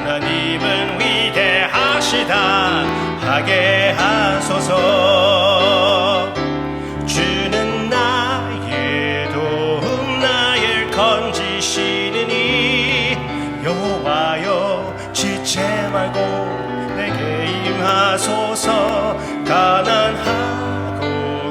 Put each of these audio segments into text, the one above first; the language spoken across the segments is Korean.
하나님은 위대하시다. 하게 하소서. 주는 나의 도움 나를 건지시느니 여호와여 지체 말고 내게 임하소서. 가난하고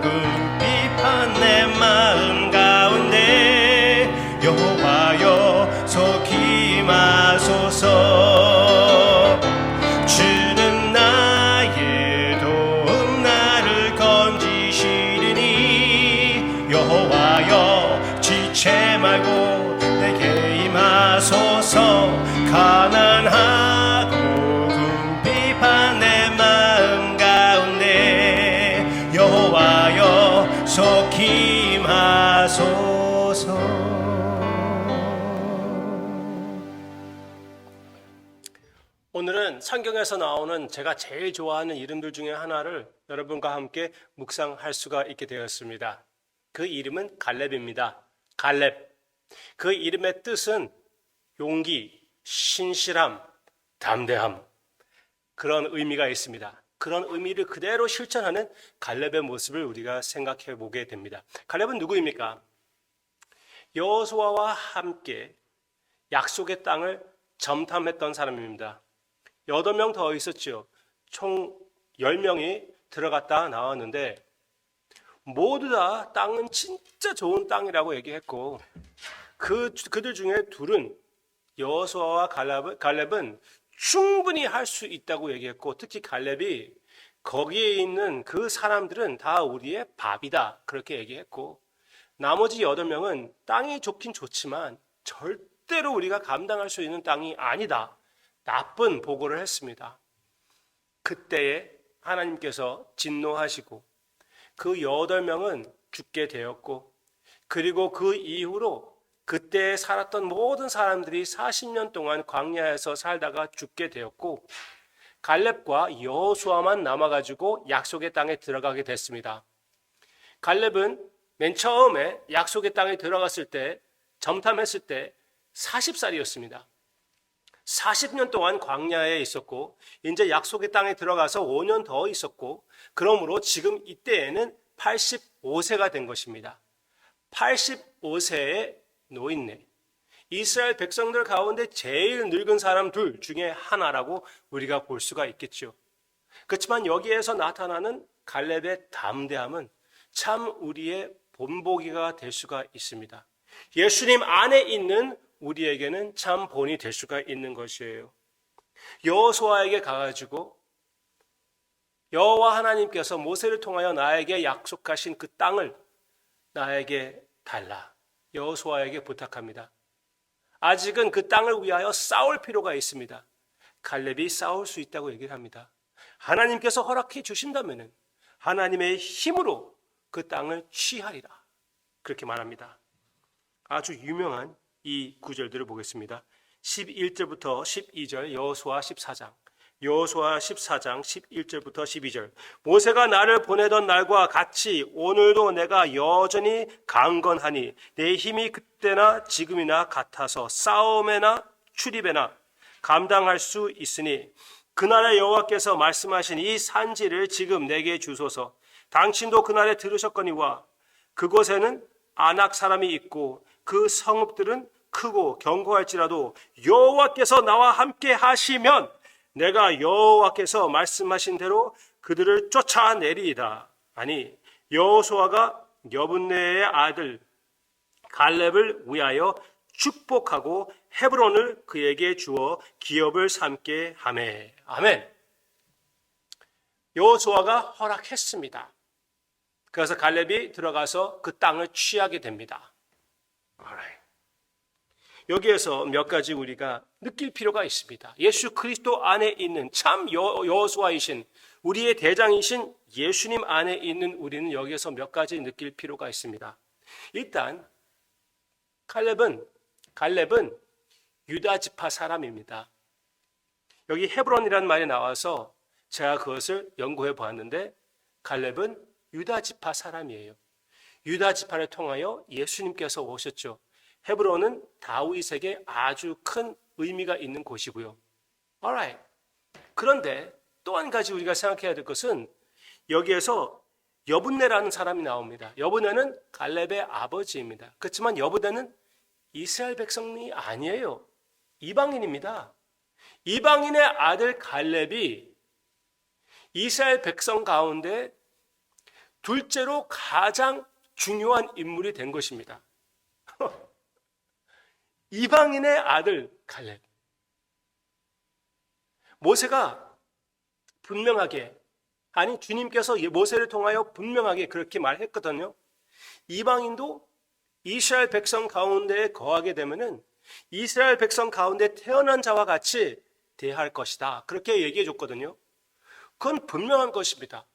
궁핍한 내 마음 가운데 여호와여 속히 임하소서 오늘은 성경에서 나오는 제가 제일 좋아하는 이름들 중에 하나를 여러분과 함께 묵상할 수가 있게 되었습니다. 그 이름은 갈렙입니다. 갈렙. 그 이름의 뜻은 용기, 신실함, 담대함. 그런 의미가 있습니다. 그런 의미를 그대로 실천하는 갈렙의 모습을 우리가 생각해 보게 됩니다. 갈렙은 누구입니까? 여호수아와 함께 약속의 땅을 점탐했던 사람입니다. 여덟 명 더 있었죠. 총 10명이 들어갔다 나왔는데 모두 다 땅은 진짜 좋은 땅이라고 얘기했고 그 그들 중에 둘은 여호수아와 갈렙은, 갈렙은 충분히 할 수 있다고 얘기했고 특히 갈렙이 거기에 있는 그 사람들은 다 우리의 밥이다 그렇게 얘기했고 나머지 여덟 명은 땅이 좋긴 좋지만 절대로 우리가 감당할 수 있는 땅이 아니다. 나쁜 보고를 했습니다. 그때에 하나님께서 진노하시고 그 여덟 명은 죽게 되었고 그리고 그 이후로 그때 살았던 모든 사람들이 40년 동안 광야에서 살다가 죽게 되었고 갈렙과 여호수아만 남아가지고 약속의 땅에 들어가게 됐습니다. 갈렙은 맨 처음에 약속의 땅에 들어갔을 때 점탐했을 때 40살이었습니다. 40년 동안 광야에 있었고 이제 약속의 땅에 들어가서 5년 더 있었고 그러므로 지금 이때에는 85세가 된 것입니다. 85세의 노인네. 이스라엘 백성들 가운데 제일 늙은 사람 둘 중에 하나라고 우리가 볼 수가 있겠죠. 그렇지만 여기에서 나타나는 갈렙의 담대함은 참 우리의 본보기가 될 수가 있습니다. 예수님 안에 있는 우리에게는 참 본이 될 수가 있는 것이에요. 여호수아에게 가가지고 여호와 하나님께서 모세를 통하여 나에게 약속하신 그 땅을 나에게 달라. 여호수아에게 부탁합니다. 아직은 그 땅을 위하여 싸울 필요가 있습니다. 갈렙이 싸울 수 있다고 얘기를 합니다. 하나님께서 허락해 주신다면은 하나님의 힘으로 그 땅을 취하리라. 그렇게 말합니다. 아주 유명한 이 구절들을 보겠습니다. 11절부터 12절 여호수아 14장. 여호수아 14장 11절부터 12절. 모세가 나를 보내던 날과 같이 오늘도 내가 여전히 강건하니 내 힘이 그때나 지금이나 같아서 싸움에나 출입에나 감당할 수 있으니 그날에 여호와께서 말씀하신 이 산지를 지금 내게 주소서. 당신도 그날에 들으셨거니와 그곳에는 아낙 사람이 있고 그 성읍들은 크고 견고할지라도 여호와께서 나와 함께 하시면 내가 여호와께서 말씀하신 대로 그들을 쫓아내리이다. 아니 여호수아가 여분네의 아들 갈렙을 위하여 축복하고 헤브론을 그에게 주어 기업을 삼게 하매. 아멘. 여호수아가 허락했습니다. 그래서 갈렙이 들어가서 그 땅을 취하게 됩니다. 여기에서 몇 가지 우리가 느낄 필요가 있습니다. 예수 그리스도 안에 있는 참 여- 여호수아이신 우리의 대장이신 예수님 안에 있는 우리는 여기에서 몇 가지 느낄 필요가 있습니다. 일단 갈렙은 갈렙은 유다 지파 사람입니다. 여기 헤브론이라는 말이 나와서 제가 그것을 연구해 보았는데 갈렙은 유다 지파 사람이에요. 유다 지파를 통하여 예수님께서 오셨죠. 헤브론은 다윗에게 아주 큰 의미가 있는 곳이고요. Alright. 그런데 또 한 가지 우리가 생각해야 될 것은 여기에서 여분네라는 사람이 나옵니다. 여분네는 갈렙의 아버지입니다. 그렇지만 여분네는 이스라엘 백성이 아니에요. 이방인입니다. 이방인의 아들 갈렙이 이스라엘 백성 가운데 둘째로 가장 중요한 인물이 된 것입니다. 이방인의 아들 갈렙. 모세가 분명하게 아니 주님께서 모세를 통하여 분명하게 그렇게 말했거든요. 이방인도 이스라엘 백성 가운데 거하게 되면은 이스라엘 백성 가운데 태어난 자와 같이 대할 것이다. 그렇게 얘기해 줬거든요. 그건 분명한 것입니다.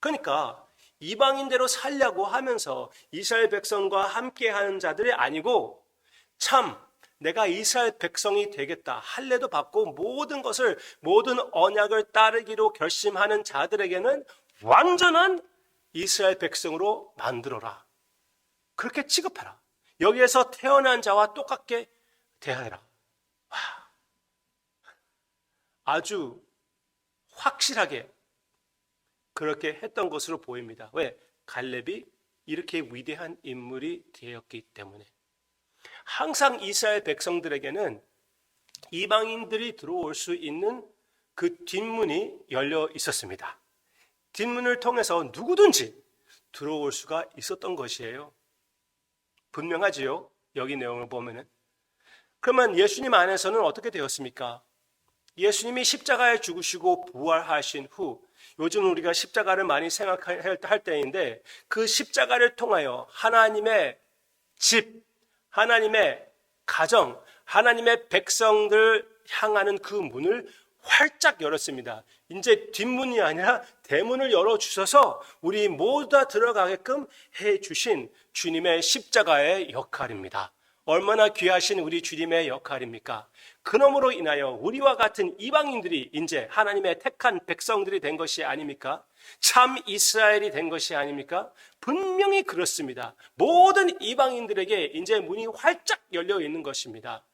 그러니까 이방인대로 살려고 하면서 이스라엘 백성과 함께 하는 자들이 아니고 참 내가 이스라엘 백성이 되겠다. 할례도 받고 모든 것을 모든 언약을 따르기로 결심하는 자들에게는 완전한 이스라엘 백성으로 만들어라. 그렇게 취급해라. 여기에서 태어난 자와 똑같게 대하라. 와. 아주 확실하게 그렇게 했던 것으로 보입니다. 왜? 갈렙이 이렇게 위대한 인물이 되었기 때문에. 항상 이스라엘 백성들에게는 이방인들이 들어올 수 있는 그 뒷문이 열려 있었습니다. 뒷문을 통해서 누구든지 들어올 수가 있었던 것이에요. 분명하지요? 여기 내용을 보면은. 그러면 예수님 안에서는 어떻게 되었습니까? 예수님이 십자가에 죽으시고 부활하신 후 요즘 우리가 십자가를 많이 생각할 때인데 그 십자가를 통하여 하나님의 집, 하나님의 가정, 하나님의 백성들 향하는 그 문을 활짝 열었습니다. 이제 뒷문이 아니라 대문을 열어 주셔서 우리 모두 다 들어가게끔 해 주신 주님의 십자가의 역할입니다. 얼마나 귀하신 우리 주님의 역할입니까? 그놈으로 인하여 우리와 같은 이방인들이 이제 하나님의 택한 백성들이 된 것이 아닙니까? 참 이스라엘이 된 것이 아닙니까? 분명히 그렇습니다. 모든 이방인들에게 이제 문이 활짝 열려 있는 것입니다.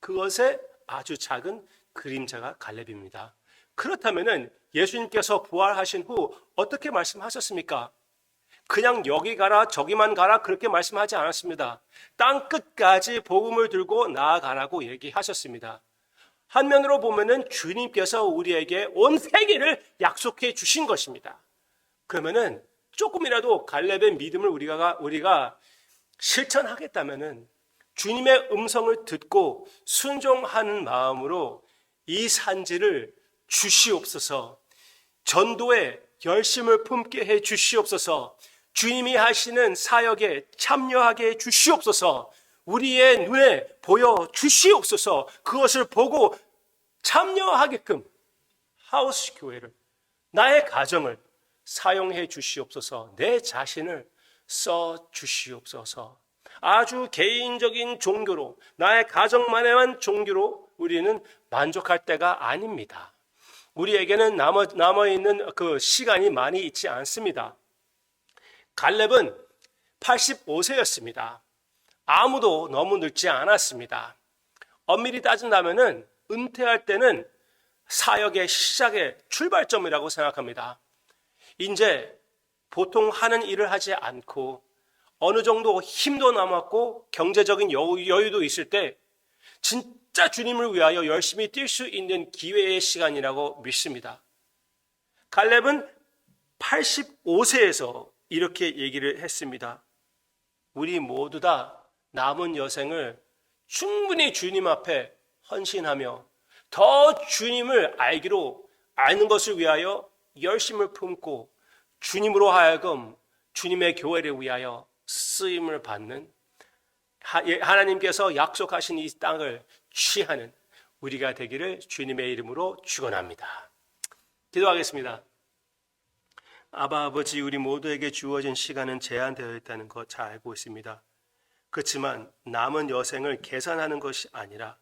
그것의 아주 작은 그림자가 갈렙입니다. 그렇다면은 예수님께서 부활하신 후 어떻게 말씀하셨습니까? 그냥 여기 가라 저기만 가라 그렇게 말씀하지 않았습니다. 땅 끝까지 복음을 들고 나아가라고 얘기하셨습니다. 한면으로 보면은 주님께서 우리에게 온 세계를 약속해 주신 것입니다. 그러면은 조금이라도 갈렙의 믿음을 우리가 우리가 실천하겠다면은 주님의 음성을 듣고 순종하는 마음으로 이 산지를 주시옵소서. 전도에 열심을 품게 해 주시옵소서. 주님이 하시는 사역에 참여하게 해 주시옵소서. 우리의 눈에 보여 주시옵소서. 그것을 보고 참여하게끔 하우스 교회를 나의 가정을 사용해 주시옵소서. 내 자신을 써 주시옵소서. 아주 개인적인 종교로 나의 가정만에만 종교로 우리는 만족할 때가 아닙니다. 우리에게는 남아, 남아 있는 그 시간이 많이 있지 않습니다. 갈렙은 85세였습니다. 아무도 너무 늙지 않았습니다. 엄밀히 따진다면은 은퇴할 때는 사역의 시작의 출발점이라고 생각합니다. 이제 보통 하는 일을 하지 않고 어느 정도 힘도 남았고 경제적인 여유도 있을 때 진짜 주님을 위하여 열심히 뛸 수 있는 기회의 시간이라고 믿습니다. 갈렙은 85세에서 이렇게 얘기를 했습니다. 우리 모두 다 남은 여생을 충분히 주님 앞에 헌신하며 더 주님을 알기로 아는 것을 위하여 열심을 품고 주님으로 하여금 주님의 교회를 위하여 쓰임을 받는 하- 예, 하나님께서 약속하신 이 땅을 취하는 우리가 되기를 주님의 이름으로 축원합니다. 기도하겠습니다. 아바 아버지 우리 모두에게 주어진 시간은 제한되어 있다는 것 잘 알고 있습니다. 그렇지만 남은 여생을 계산하는 것이 아니라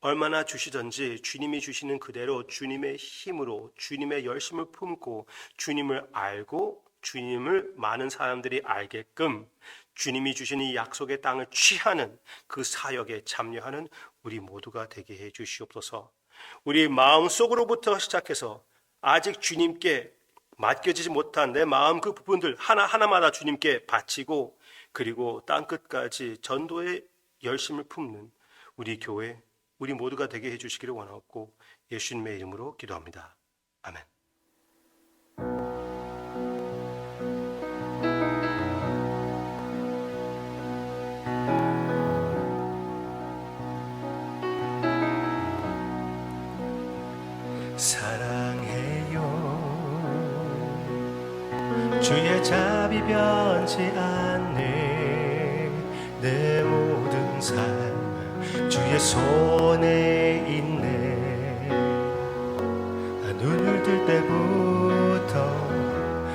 얼마나 주시든지 주님이 주시는 그대로 주님의 힘으로 주님의 열심을 품고 주님을 알고 주님을 많은 사람들이 알게끔 주님이 주신 이 약속의 땅을 취하는 그 사역에 참여하는 우리 모두가 되게 해 주시옵소서. 우리 마음 속으로부터 시작해서 아직 주님께 맡겨지지 못한 내 마음 그 부분들 하나하나마다 주님께 바치고 그리고 땅 끝까지 전도의 열심을 품는 우리 교회 우리 모두가 되게 해 주시기를 원하옵고 예수님의 이름으로 기도합니다. 아멘. 변치 않네. 내 모든 삶 주의 손에 있네. 아, 눈을 뜰 때부터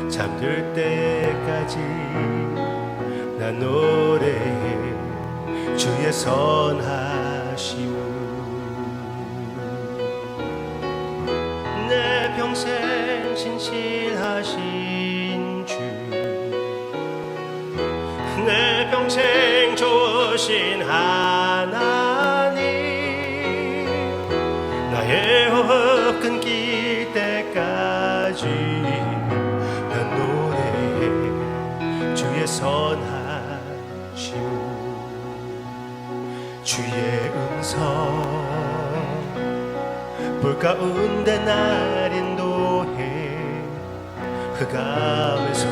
잠들 때까지 난 노래해 주의 선하시오. 내 평생 신실 좋으신 하나님 나의 호흡 끊길 때까지 난 노래해 주의 선하시오. 주의 음성 불 가운데 날 인도해. 흑암에서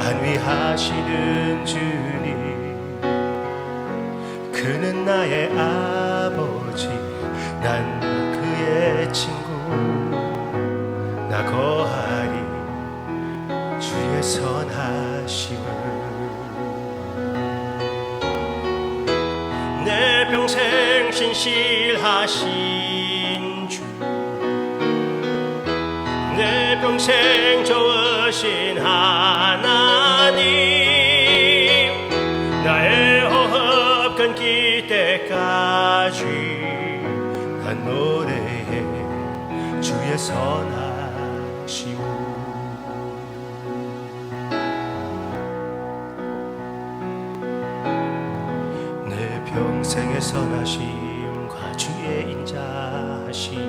안위하시는 주 나의 아버지 난 그의 친구. 나 거하리 주의 선하심을. 내 평생 신실하신 주. 내 평생 좋으신 하나 선하시오. 내 평생의 선하심과 주의 인자하심.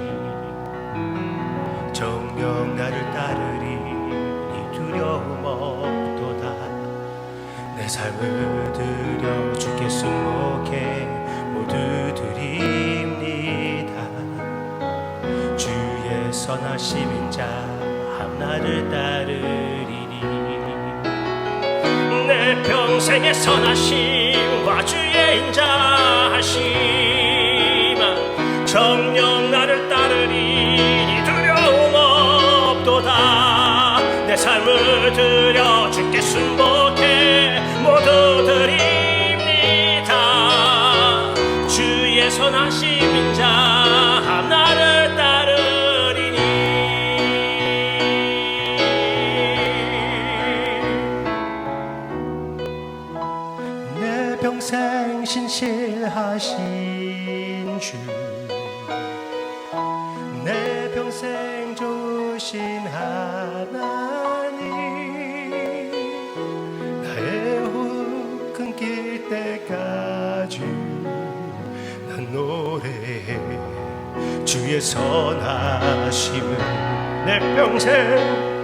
정녕 나를 따르리니 두려움 없도다. 내 삶을 들여 주께 승복해 모두 드립니다 선하심 인 자 하나를 따르리니. 내 평생의 선하심과 주의 인자하심 정녕 나를 따르리 두려움 없도다. 내 삶을 들여 주께 순복 주의 선하심을 내 평생